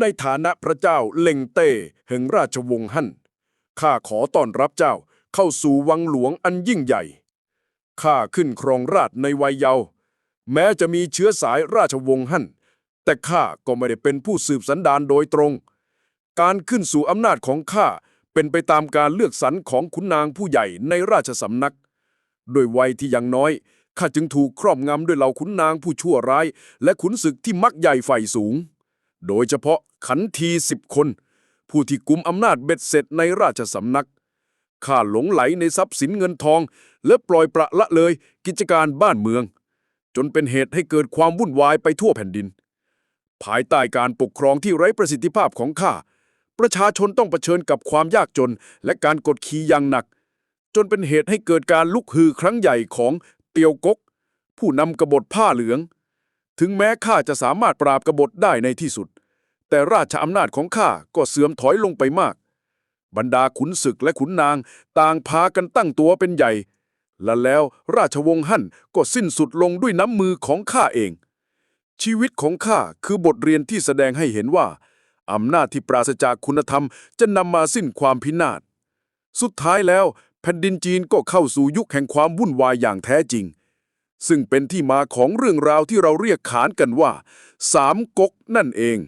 ในฐานะพระเจ้าเล็งเต้แห่งราชวงศ์ฮั่น ข้าขอต้อนรับเจ้าเข้าสู่วังหลวงอันยิ่งใหญ่ ข้าขึ้นครองราชในวัยเยาว์ แม้จะมีเชื้อสายราชวงศ์ฮั่น แต่ข้าก็ไม่ได้เป็นผู้สืบสันดานโดยตรง การขึ้นสู่อำนาจของข้าเป็นไปตามการเลือกสรรของขุนนางผู้ใหญ่ในราชสำนัก ด้วยวัยที่ยังน้อยข้าจึงถูกครอบงำด้วยเหล่าขุนนางผู้ชั่วร้าย และขุนศึกที่มักใหญ่ไฟสูง โดยเฉพาะขันทีสิบคน ผู้ที่กุมอำนาจเบ็ดเสร็จในราชสำนักข้าหลงไหลในทรัพย์สินเงินทอง และปล่อยประละเลยกิจการบ้านเมือง จนเป็นเหตุให้เกิดความวุ่นวายไปทั่วแผ่นดิน ภายใต้การปกครองที่ไร้ประสิทธิภาพของข้าประชาชนต้องเผชิญกับความยากจนและการกดขี่อย่างหนัก จนเป็นเหตุให้เกิดการลุกฮือครั้งใหญ่ของเตียวกก ผู้นำกบฏผ้าเหลือง ถึงแม้ข้าจะสามารถปราบกบฏได้ในที่สุด แต่ราชอำนาจของข้าก็เสื่อมถอยลงไปมาก บรรดาขุนศึกและขุนนางต่างพากันตั้งตัวเป็นใหญ่ และแล้วราชวงศ์ฮั่นก็สิ้นสุดลงด้วยน้ำมือของข้าเอง ชีวิตของข้าคือบทเรียนที่แสดงให้เห็นว่า อำนาจที่ปราศจากคุณธรรมจะนำมาสิ้นความพินาศ สุดท้ายแล้วแผ่นดินจีนก็เข้าสู่ยุคแห่งความวุ่นวายอย่างแท้จริง ซึ่งเป็นที่มาของเรื่องราวที่เราเรียกขานกันว่า สามก๊กนั่นเอง